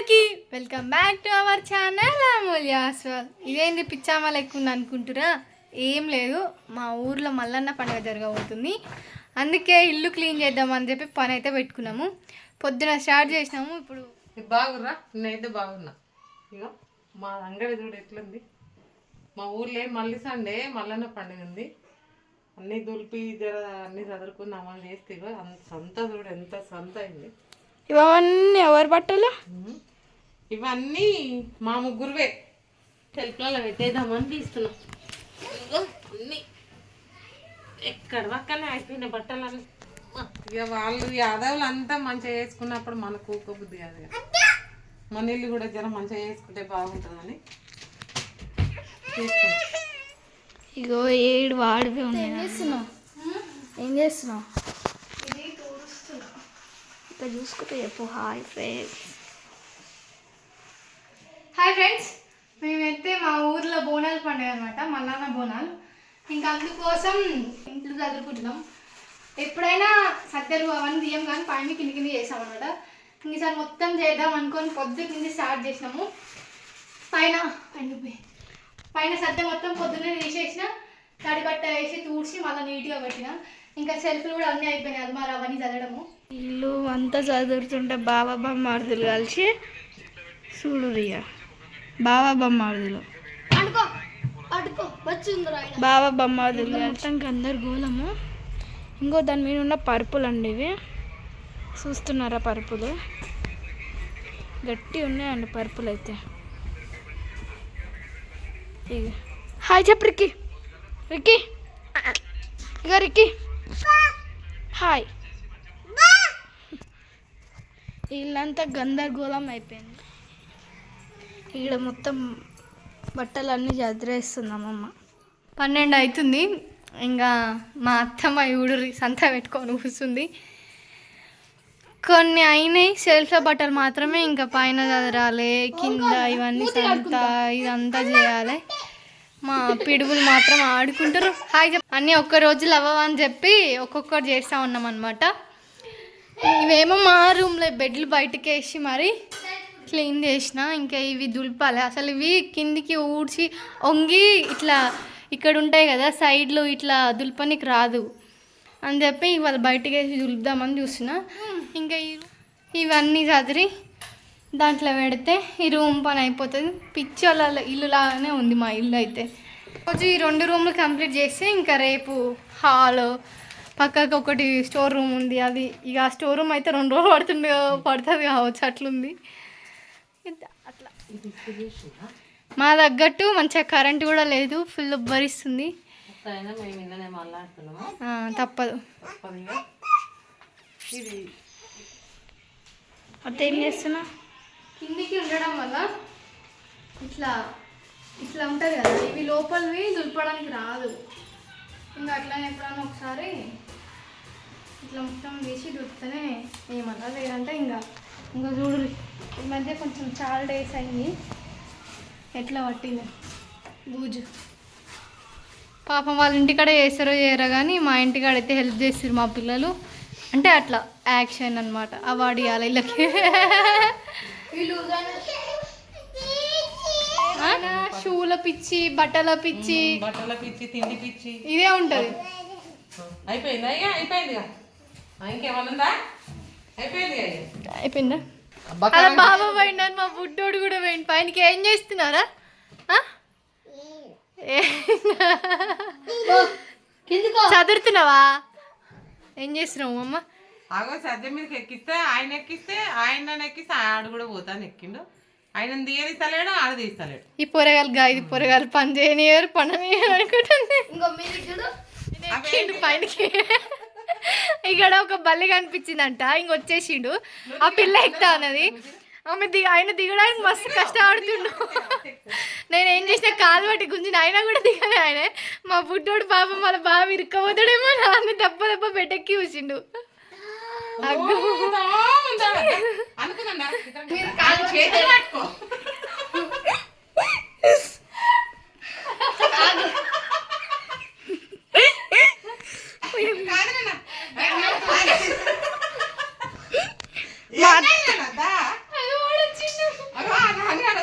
అందరికి welcome back to our channel. Amulya Aswal ఇదేంది పిచ్చామా లెక్క ఉంది అనుకుంటురా ఏం లేదు. మా ఊర్లో మల్లన్న పండుగ జరగబోతుంది. అందుకే ఇల్లు క్లీన్ చేద్దామని చెప్పి పని అయితే పెట్టుకున్నాము. పొద్దున స్టార్ట్ చేసినాము ఇప్పుడు బాగుర్రా? నేనైతే బాగున్నా. ఇక మా అంగడి చూడు ఎట్లుంది? మా ఊర్లో మళ్ళీ సండే మల్లన్న పండుగ ఉంది. అన్నీ దులిపి జర అన్నీ చదువుకుని అమలు చేస్తే ఇగో అంత సంత చూడు ఎంత సంత అయింది. ఇవన్నీ ఎవరు బట్టలు. ఇవన్నీ మా ముగ్గురువే. టెల్పులలో పెట్టేద్దామని తీస్తున్నాం. అన్నీ. ఎక్కడ పక్కనే అయిపోయిన బట్టలన్నీ. ఇక వాళ్ళు యాదవులు అంతా మంచిగా చేసుకున్నప్పుడు మనకు ఊక బుద్ధి కాదు కదా. మన ఇల్లు కూడా జర మంచిగా చేసుకుంటే బాగుంటుందని ఇగో ఏడు వాడివి ఉన్నాయి. ఏం చేస్తున్నావు? ఏం చేస్తున్నావు? ఇట్లా చూసుకుంటే చెప్పు. హాయ్ ఫ్రెండ్స్ హాయ్ ఫ్రెండ్స్ మేమైతే మా ఊర్లో బోనాలు పండుగ అనమాట మా నాన్న బోనాలు. ఇంకా అందుకోసం ఇంట్లో చదువుకుంటున్నాం ఎప్పుడైనా సద్దరు అవన్నీ తీయం కానీ పైన కింది కింది చేసాం అనమాట ఈసారి మొత్తం చేద్దాం అనుకొని పొద్దు కింది స్టార్ట్ చేసినాము. పైన పైన పైన సద్ద మొత్తం పొద్దున్నే తీసేసిన తడిబట్ట వేసి తూడ్చి మళ్ళీ నీట్గా పెట్టిన. ఇంకా సెల్ఫ్లు కూడా అన్నీ అయిపోయినాయి అది మరి అవన్నీ చదవడము. ఇల్లు అంతా చదువుతుంటే బాబా బొమ్మార్దులు కలిసి చూడు రియా. బాబా బొమ్మార్దులు బాబా బొమ్మార్దులు మొత్తం గందరగోళము ఇంకో దాని మీద ఉన్న పరుపులు అండి ఇవి. చూస్తున్నారా పరుపులు? గట్టి ఉన్నాయండి పరుపులు అయితే ఇక హాయ్ చెప్పు రిక్కి. రిక్కి. ఇక రిక్కి. హాయ్. ఇల్లంతా గందరగోళం అయిపోయింది. ఇక్కడ మొత్తం బట్టలన్నీ చదిరేస్తున్నాం అమ్మ పన్నెండు అవుతుంది ఇంకా మా అత్తమ్మ ఊడు సంత పెట్టుకొని కూర్చుంది. కొన్ని అయినాయి. సెల్ఫ్ బట్టలు మాత్రమే ఇంకా పైన చదరాలి కింద ఇవన్నీ సంత ఇదంతా చేయాలి. మా పిడుగులు మాత్రం ఆడుకుంటారు. హాయ్ చెప్ అన్నీ ఒక్క రోజులు అవ్వవని చెప్పి ఒక్కొక్కటి చేస్తూ ఉన్నాం అనమాట ఇవేమో మా రూమ్లో బెడ్లు బయటకేసి మరి క్లీన్ చేసిన ఇంకా ఇవి దులపాలి. అసలు ఇవి కిందికి ఊడ్చి వంగి ఇట్లా ఇక్కడ ఉంటాయి కదా సైడ్లో ఇట్లా దులపనికి రాదు. అని చెప్పి ఇవాళ బయటకు వేసి దులుపుదామని చూసిన ఇంకా ఇవన్నీ చదిరి దాంట్లో పెడితే ఈ రూమ్ పని అయిపోతుంది. పిచ్చి వాళ్ళ ఇల్లు లాగానే ఉంది మా ఇల్లు అయితే. రోజు ఈ రెండు రూమ్లు కంప్లీట్ చేస్తే ఇంకా రేపు హాల్ పక్కకు ఒకటి స్టోర్ రూమ్ ఉంది. అది ఇక ఆ స్టోర్ రూమ్ అయితే రెండు రోజులు పడుతుంది పడుతుంది కావచ్చు అట్లుంది. ఇది- అట్లా మా తగ్గట్టు మంచిగా కరెంట్ కూడా లేదు ఫుల్ భరిస్తుంది తప్పదు. అంటే ఏం చేస్తున్నా? కిందికి ఉండడం వల్ల ఇట్లా ఇట్లా ఉంటుంది కదా ఇవి లోపలివి దులపడానికి రాదు. ఇంకా అట్లనే ఎప్పుడన్నా ఒకసారి ఇట్లా మొత్తం తీసి దులిపితేనే ఏమన్నా లేదంటే ఇంకా ఇంకా చూడు ఈ మధ్య కొంచెం చాలా డేస్ అయింది. ఎట్లా పట్టింది? బూజు. పాపం వాళ్ళ ఇంటికాడ చేస్తారో చేయరో కానీ మా ఇంటికాడ అయితే హెల్ప్ చేస్తారు మా పిల్లలు. అంటే అట్లా యాక్షన్ అనమాట అవార్డు ఇవ్వాలి వీళ్ళకి. ఆ, షూల పిచ్చి బట్టల పిచ్చి. బట్టల పిచ్చి తిండి పిచ్చి. ఇదే ఉంటుంది. అయిపోయింది అయ్యా అయిపోయిందిగా? ఇంకేమన్నా అయిపోయింది అలా బాబా పోయినారు మా బుడ్డోడు కూడా పోయింది పైనకి ఏం చేస్తున్నారా? చదువుతున్నావా ఏం? చేస్తున్నావు అమ్మ? ఆగో సద్య మీదకి ఎక్కిస్తే ఆయన ఎక్కిస్తే ఆయన ఎక్కిస్తే ఆడు కూడా పోతాను ఎక్కిండు. ఆయన తీయనిస్తలేడు ఆడ తీస్తలేడు ఈ పొరగాలు గా ఇది పొరగాలు పని చేయనియరు పననియరు అనుకుంటుంది ఇంకో మీరు చూడు. ఎక్కిండు పైనకి. ఇక్కడ ఒక బల్లి కనిపించిందంట ఇంక వచ్చేసిండు. ఆ పిల్ల ఎక్కుతా అన్నది. ఆమె దిగ ఆయన దిగడానికి మస్తు కష్టపడుతుండు. నేను ఏం చేసిన కాలు పట్టి గుంజిన ఆయన కూడా దిగలే ఆయన. మా బుడ్డోడు పాపం వాళ్ళ బాబు ఇరుక్కపోతాడేమో నాన్న దెబ్బ దెబ్బ పెట్టెక్కి కూర్చిండు అగ్గో. అనుకున్నా కాలు చేతులు పట్టుకో కాదు నాన్న. మా ఏమైంది నాన్న? దా. అయ్యో, వాడు వచ్చిండు. మళ్ళీ కింద నాకు భయం అవుతుంది ఏం కాదు అంటే అరే,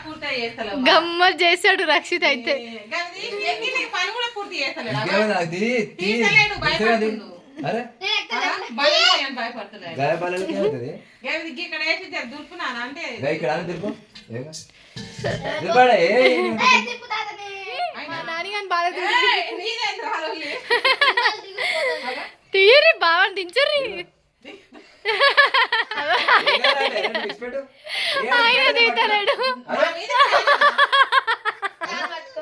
బాగా ఏయ్, నీదేంటి రాలోలి? తీయరి బావని దించరి ఆయన తీతలేడు నా మీద కాలు పట్టుకో.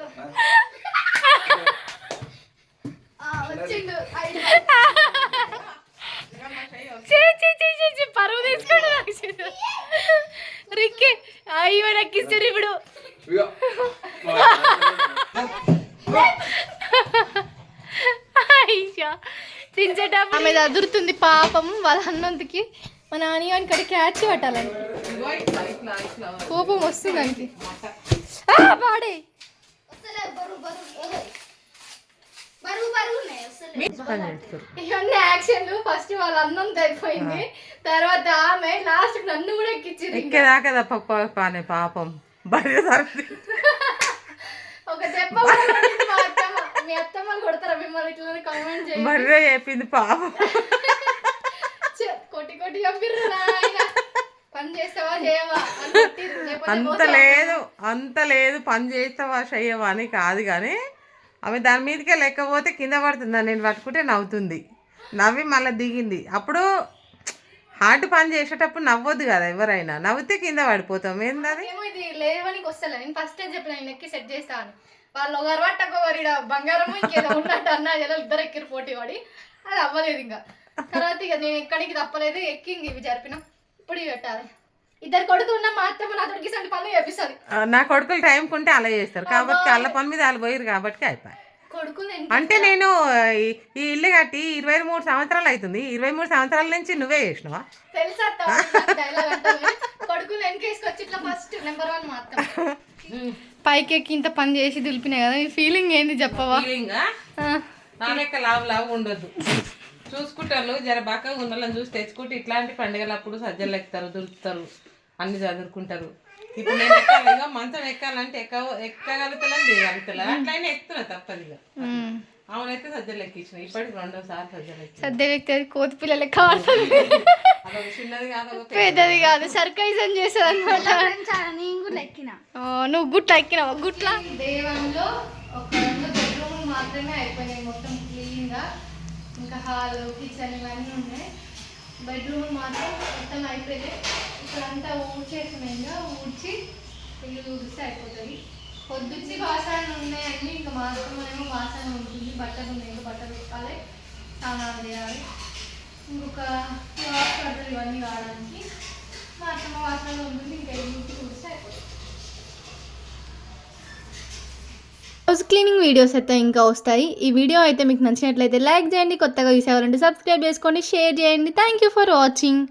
ఆ, వచ్చిండు ఐదు. చీ, చీ, చీ, చీ, చీ, పరువు తీసుకోండి రిక్కి అయ్యో ఎక్కిస్తారు ఇప్పుడు. అయ్యా తించేటప్పుడు ఆమె అదురుతుంది పాపం వాళ్ళ అన్నందుకి మా నాని కడి క్యాచ్ పట్టాలని. కోపం వస్తుంది దానికి. ఆ, పాడే వస్తలే, బరువు, బరువు. ఓహో. బరువు, బరువు ఉన్నాయి, వస్తలే. ఇవన్నీ యాక్షన్లు ఫస్ట్ వాళ్ళ అన్నం అయిపోయింది తర్వాత ఆమె లాస్ట్ నన్ను కూడా ఎక్కించింది ఎక్కేదాకా తప్ప పానే పాపం. ఒక దెబ్బ మా అత్తమ్మ కొడతారా మిమ్మల్ని ఇట్లా కామెంట్ చేయండి. బర్రె చెప్పింది పాపం. కొట్టి కొట్టి పని చేస్తావా చేయవా? అంత? లేదు అంత లేదు. పని చేస్తావా చెయ్యవా అని కాదు కానీ ఆమె దాని మీదకే లేకపోతే కింద పడుతుందా. నేను పట్టుకుంటే నవ్వుతుంది. నవ్వి మళ్ళీ దిగింది. అప్పుడు హార్ట్ పని చేసేటప్పుడు నవ్వద్దు కదా ఎవరైనా. నవ్వితే కింద పడిపోతాం. ఏందది? ఏమో ఇది లేవనికి వస్తలే. నేను ఫస్ట్ చెప్పిన నేను ఎక్కి సెట్ చేస్తాను వాళ్ళు ఒకరు పట్టకు ఒకరు ఈడ బంగారము ఇంకేదో ఉన్నట్టు అన్నా ఏదో ఇద్దరు ఎక్కిరు పోటీ పడి. అది అవ్వలేదు ఇంకా. తర్వాత ఇక నేను ఎక్కడికి తప్పలేదు. ఎక్కి ఇవి జరిపిన. ఇప్పుడు ఇవి పెట్టాలి. ఇద్దరు కొడుకు ఉన్న మా అత్తమ్మ నా తోడికి సంటి పనులు చేపిస్తుంది నా కొడుకులు టైం కుంటే అలా చేస్తారు. కాబట్టి వాళ్ళ పని మీద వాళ్ళు పోయారు కాబట్టి అయిపోయి. అంటే నేను ఈ- ఇల్లు కట్టి ఇరవై మూడు సంవత్సరాలు అవుతుంది ఇరవై మూడు సంవత్సరాల నుంచి నువ్వే చేసినావా? తెలుసా డైలాగ్ అంటే కొడుకుని వెనకేసుకొచ్చి ఇట్లా ఫస్ట్ నెంబర్ వన్ మా అత్తమ్మ పైకి ఎక్కి ఇంత పని చేసి దులిపినాయి కదా ఈ ఫీలింగ్ ఏంది చెప్పవా? లావు లావు ఉండొద్దు. చూసుకుంటారు. జర బాగా ఉండాలని చూసి తెచ్చుకుంటే ఇట్లాంటి పండుగలప్పుడు సజ్జలు ఎక్కుతారు దులుపుతారు అన్ని చదువుకుంటారు. ఇప్పుడు నేను ఎక్కాలి మంచం ఎక్కాలంటే ఎక్క ఎక్కగలుగుతాను దిగలుగుతా అట్లయినా ఎక్కుతున్నా తప్పదు ఇక ఉమ్. అవునైతే సజ్జలు ఎక్కించిన ఇప్పటికి రెండో సార్లు సజ్జలు ఎక్కి వ్యక్తి అది కోతి పిల్లలు కావాలి అదొక చిన్నది కాదు పెద్దది కాదు. సర్కైజం చేస్తుంది అనమాట నేను కూడా ఎక్కిన నువ్వు గుట్ల ఎక్కినావా? గుట్ల? దేవంలో ఒక రెండు బెడ్రూమ్ మాత్రమే అయిపోయినాయి మొత్తం క్లీన్గా. ఇంకా హాల్ కిచెన్ ఇవన్నీ ఉన్నాయి. బెడ్రూమ్ మాత్రం మొత్తం అయిపోయినాయి. ఇక్కడంతా ఊడ్చేసినాయి ఇంకా ఊడ్చి ఇల్లు ఊడిస్తే అయిపోతుంది పొద్దుచ్చి బాసనలు ఉన్నాయన్నీ ఇంకా మాత్రమేమో బాసన ఉంటుంది. బట్టలు ఉన్నాయి. ఇంకా బట్టలు పెట్టాలి స్నానాలు చేయాలి. ఇంకొక వాష్ ఇవన్నీ వాడడానికి మా అత్తమ్మ వాసనలు ఉంటుంది. ఇంకా హౌస్ క్లీనింగ్ వీడియోస్ అయితే ఇంకా వస్తాయి. ఈ వీడియో అయితే మీకు నచ్చినట్లయితే లైక్ చేయండి కొత్తగా చూసేవారంటే సబ్స్క్రైబ్ చేసుకోండి షేర్ చేయండి. Thank you for watching